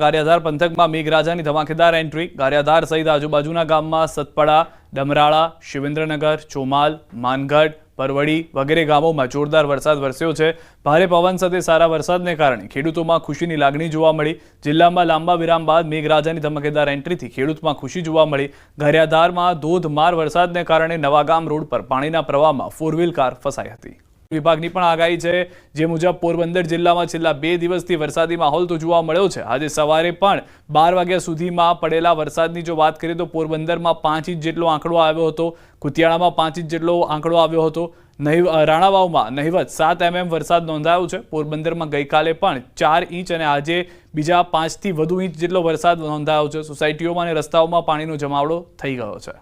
ગારિયાધાર પંથકમાં મેઘરાજાની ધમાકેદાર એન્ટ્રી ગારિયાધાર સહિત આજુબાજુના ગામમાં સતપડા, ડમરાળા, શિવેન્દ્રનગર, ચોમાલ, માનગઢ, પરવડી વગેરે ગામોમાં જોરદાર વરસાદ વરસ્યો છે. ભારે પવન સાથે સારા વરસાદને કારણે ખેડૂતોમાં ખુશીની લાગણી જોવા મળી. જિલ્લામાં લાંબા વિરામ બાદ મેઘરાજાની ધમકેદાર એન્ટ્રીથી ખેડૂતમાં ખુશી જોવા મળી. ગારિયાધારમાં ધોધમાર વરસાદને કારણે નવાગામ રોડ પર પાણીના પ્રવાહમાં ફોર વ્હીલ કાર ફસાઈ હતી. વિભાગની પણ આગાહી છે, જે મુજબ પોરબંદર જિલ્લામાં છેલ્લા બે દિવસથી વરસાદી માહોલ તો જોવા મળ્યો છે. આજે સવારે પણ બાર વાગ્યા સુધીમાં પડેલા વરસાદની જો વાત કરીએ તો પોરબંદરમાં પાંચ ઇંચ જેટલો આંકડો આવ્યો હતો, કુતિયાણામાં પાંચ ઇંચ જેટલો આંકડો આવ્યો હતો. નહીં રાણાવાવમાં નહિવત સાત એમએમ વરસાદ નોંધાયો છે. પોરબંદરમાં ગઈકાલે પણ ચાર ઇંચ અને આજે બીજા પાંચથી વધુ ઇંચ જેટલો વરસાદ નોંધાયો છે. સોસાયટીઓમાં અને રસ્તાઓમાં પાણીનો જમાવડો થઈ ગયો છે.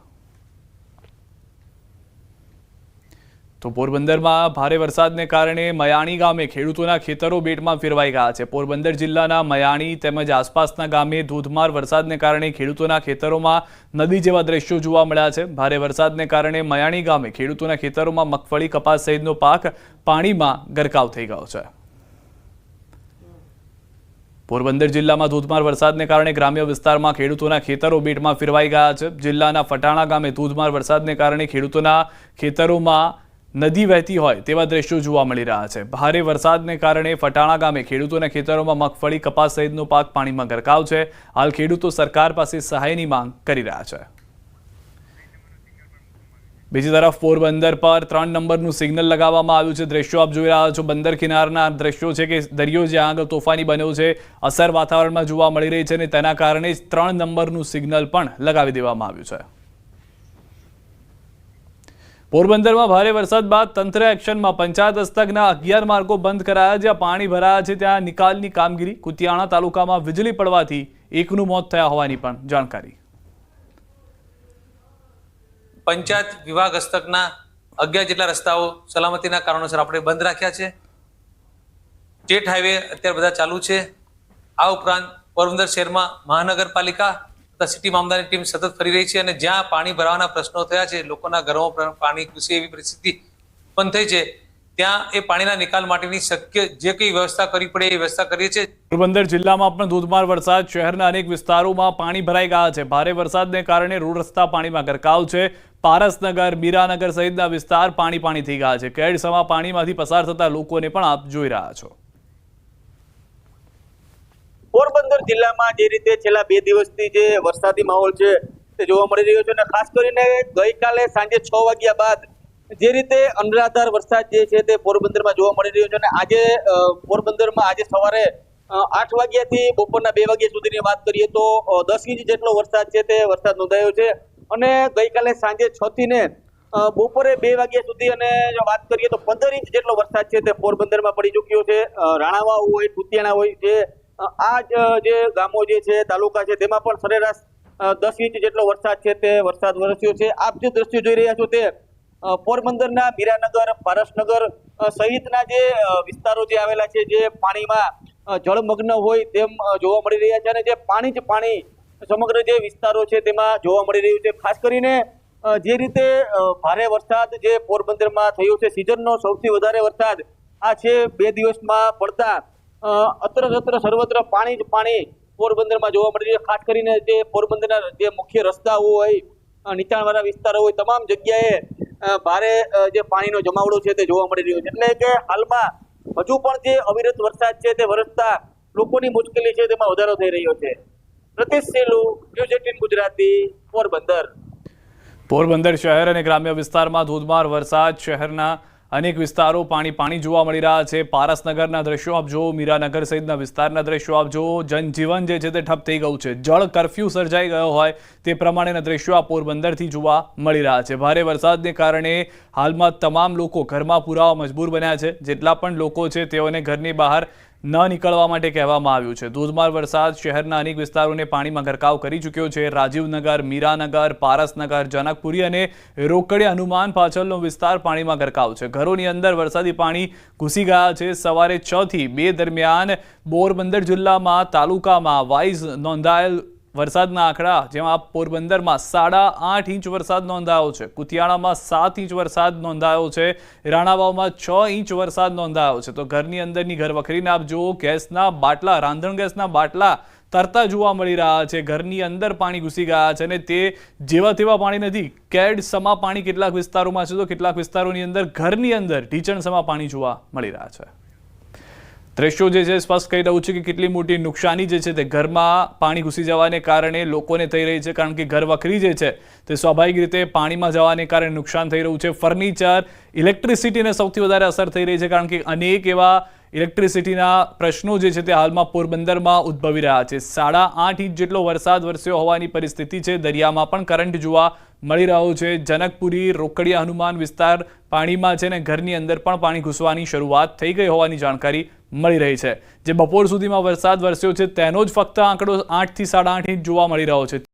તો પોરબંદરમાં ભારે વરસાદને કારણે મયાણી ગામે ખેડૂતોના ખેતરો બેટમાં ફેરવાઈ ગયા છે. પોરબંદર જિલ્લાના મયાણી તેમજ આસપાસના ગામે ધોધમાર વરસાદને કારણે ખેડૂતોના ખેતરોમાં નદી જેવા દ્રશ્યો જોવા મળ્યા છે. ભારે વરસાદને કારણે મયાણી ગામે ખેડૂતોના ખેતરોમાં મગફળી, કપાસ સહિતનો પાક પાણીમાં ગરકાવ થઈ ગયો છે. પોરબંદર જિલ્લામાં ધોધમાર વરસાદને કારણે ગ્રામ્ય વિસ્તારમાં ખેડૂતોના ખેતરો બેટમાં ફેરવાઈ ગયા છે. જિલ્લાના ફટાણા ગામે ધોધમાર વરસાદને કારણે ખેડૂતોના ખેતરોમાં નદી વહેતી હોય તેવા દ્રશ્યો જોવા મળી રહ્યા છે. ભારે વરસાદને કારણે ફટાણા ગામે ખેડૂતોના ખેતરોમાં મગફળી, કપાસ સહિતનો પાક પાણીમાં ગરકાવ છે. હાલ ખેડૂતો સરકાર પાસે સહાયની માંગ કરી રહ્યા છે. બીજી તરફ પોરબંદર પર ત્રણ નંબરનું સિગ્નલ લગાવવામાં આવ્યું છે. દ્રશ્યો આપ જોઈ રહ્યા છો. બંદર કિનારના દ્રશ્યો છે કે દરિયો જ્યાં આગળ તોફાની બન્યો છે, અસર વાતાવરણમાં જોવા મળી રહી છે અને તેના કારણે જ ત્રણ નંબરનું સિગ્નલ પણ લગાવી દેવામાં આવ્યું છે. પોરબંદરમાં ભારે વરસાદ બાદ તંત્ર એક્શનમાં પંચાયત હસ્તકના અગિયાર માર્ગો બંધ કરાયા જ્યાં પાણી ભરાયા છે ત્યાં નિકાલની કામગીરી કુતિયાણા તાલુકામાં વીજળી પડવાથી એકનું મોત થયા હોવાની પણ જાણકારી. પંચાયત વિભાગ હસ્તકના અગિયાર જેટલા રસ્તાઓ સલામતીના કારણોસર આપણે બંધ રાખ્યા છે. સ્ટેટ હાઈવે અત્યારે બધા ચાલુ છે. આ ઉપરાંત પોરબંદર શહેરમાં મહાનગરપાલિકા સિટી મામદારની ટીમ સતત ફરી રહી છે અને જ્યાં પાણી ભરાવાના પ્રશ્નો થયા છે, લોકોના ઘરોમાં પાણી ઘૂસી એવી પરિસ્થિતિ ઉત્પન્ન થઈ છે. ત્યાં એ પાણીના નિકાલ માટેની શક્ય જે કંઈ વ્યવસ્થા કરવી પડે એ વ્યવસ્થા કરીએ છીએ. પોરબંદર જિલ્લામાં પણ ધોધમાર વરસાદ, શહેરના અનેક વિસ્તારોમાં પાણી ભરાઈ ગયા છે. ભારે વરસાદને કારણે રોડ રસ્તા પાણીમાં ગરકાવ છે. પારસનગર, મીરાનગર સહિતના વિસ્તાર પાણી પાણી થઈ ગયા છે. કેડસમાં પાણીમાંથી પસાર થતા લોકોને પણ આપ જોઈ રહ્યા છો. પોરબંદર જિલ્લામાં જે રીતે છેલ્લા બે દિવસથી જે વરસાદી માહોલ છે તે જોવા મળી રહ્યો છે અને ખાસ કરીને ગઈકાલે સાંજે છ વાગ્યા બાદ જે રીતે અનરાધાર વરસાદ જે છે તે પોરબંદરમાં જોવા મળી રહ્યો છે અને આજે પોરબંદરમાં આજે સવારે આઠ વાગ્યાથી બપોરના બે વાગ્યા સુધીની વાત કરીએ તો દસ ઇંચ જેટલો વરસાદ છે તે વરસાદ નોંધાયો છે અને ગઈકાલે સાંજે છ થી ને બપોરે બે વાગ્યા સુધી અને જો વાત કરીએ તો પંદર ઇંચ જેટલો વરસાદ છે તે પોરબંદરમાં પડી ચૂક્યો છે. રાણાવા હોય, કુતિયાણા હોય જે આ જ ગામો જે છે, તાલુકા છે, તેમાં પણ સરેરાશ દસ ઇંચ જેટલો વરસાદ છે તે વરસાદ વરસ્યો છે. આપ જે દ્રશ્યો જોઈ રહ્યા છો તે પોરબંદરના મીરાનગર, પારસનગર સહિતના જે વિસ્તારો જે આવેલા છે, જે પાણીમાં જળમગ્ન હોય તેમ જોવા મળી રહ્યા છે અને જે પાણી જ પાણી સમગ્ર જે વિસ્તારો છે તેમાં જોવા મળી રહ્યું છે. ખાસ કરીને જે રીતે ભારે વરસાદ જે પોરબંદરમાં થયો છે, સિઝનનો સૌથી વધારે વરસાદ આ છે બે દિવસમાં પડતા અત્ર તત્ર સર્વત્ર પાણી જ પાણી પોરબંદરમાં જોવા મળી રહ્યું છે. ખાસ કરીને જે પોરબંદરના જે મુખ્ય રસ્તાઓ હોય નીચાણવાળા વિસ્તારો હોય, તમામ જગ્યાએ ભારે જે પાણીનો જમાવડો છે તે જોવા મળી રહ્યો છે. એટલે કે હાલમાં હજુ પણ જે અવિરત વરસાદ છે તે વરસતા લોકોની મુશ્કેલી છે તેમાં વધારો થઈ રહ્યો છે. Pratish Selu, news eighteen Gujarati, Porbandar. Porbandar શહેર અને ગ્રામ્ય વિસ્તારમાં ધોધમાર વરસાદ. શહેરના અનેક વિસ્તારો પાણી પાણી જોવા મળી રહ્યા છે. પારસનગરના દ્રશ્યો આપ જુઓ, મીરાનગર સહિતના વિસ્તારના દ્રશ્યો આપ જુઓ. જનજીવન જે છે તે ઠપ થઈ ગયું છે. જળ કરફ્યુ સર્જાઈ ગયો હોય તે પ્રમાણેના દ્રશ્યો આ પોરબંદરથી જોવા મળી રહ્યા છે. ભારે વરસાદને કારણે હાલમાં તમામ લોકો ઘરમાં પુરાવા મજબૂર બન્યા છે. જેટલા પણ લોકો છે તેઓને ઘરની બહાર ન નીકળવા માટે કહેવામાં આવ્યું છે. ધોધમાર વરસાદ શહેરના અનેક વિસ્તારોને પાણીમાં ગરકાવ કરી ચૂક્યો છે. રાજીવનગર, મીરાનગર, પારસનગર, જનકપુરી અને રોકડિયા હનુમાન પાછળનો વિસ્તાર પાણીમાં ગરકાવ છે. ઘરોની અંદર વરસાદી પાણી ઘૂસી ગયા છે. સવારે છ થી બે દરમિયાન બોરબંદર જિલ્લામાં તાલુકામાં વાઇઝ નોંધાયેલ વરસાદના આંકડા, જેમાં પોરબંદરમાં સાડા આઠ ઇંચ વરસાદ નોંધાયો છે. કુતિયાણામાં સાત ઇંચ વરસાદ નોંધાયો છે. રાણાવાવમાં છ ઇંચ વરસાદ નોંધાયો છે. તો ઘરની અંદરની ઘર વખરીને આપ જુઓ, ગેસના બાટલા, રાંધણ ગેસના બાટલા તરતા જોવા મળી રહ્યા છે. ઘરની અંદર પાણી ઘૂસી ગયા છે અને તે જેવા તેવા પાણી નથી. કેડ સમા પાણી કેટલાક વિસ્તારોમાં છે તો કેટલાક વિસ્તારોની અંદર ઘરની અંદર ઢીચણ સમા પાણી જોવા મળી રહ્યા છે. દ્રશ્યો જે છે સ્પષ્ટ કહી રહ્યું છે કે કેટલી મોટી નુકસાની જે છે તે ઘરમાં પાણી ઘૂસી જવાને કારણે લોકોને થઈ રહી છે, કારણ કે ઘર વખરી જે છે તે સ્વાભાવિક રીતે પાણીમાં જવાને કારણે નુકસાન થઈ રહ્યું છે. ફર્નિચર, ઇલેક્ટ્રિસિટીને સૌથી વધારે અસર થઈ રહી છે, કારણ કે અનેક એવા ઇલેક્ટ્રિસિટીના પ્રશ્નો જે છે તે હાલમાં પોરબંદરમાં ઉદ્ભવી રહ્યા છે. સાડા આઠ ઇંચ જેટલો વરસાદ વરસ્યો હોવાની પરિસ્થિતિ છે. દરિયામાં પણ કરંટ જોવા મળી રહ્યો છે. જનકપુરી, રોકડિયા હનુમાન વિસ્તાર પાણીમાં છે ને ઘરની અંદર પણ પાણી ઘૂસવાની શરૂઆત થઈ ગઈ હોવાની જાણકારી મળી રહી છે. જે બપોર સુધીમાં વરસાદ વરસ્યો છે, તેનો જ ફક્ત આંકડો આઠથી સાડા આઠ ઇંચ જોવા મળી રહ્યો છે.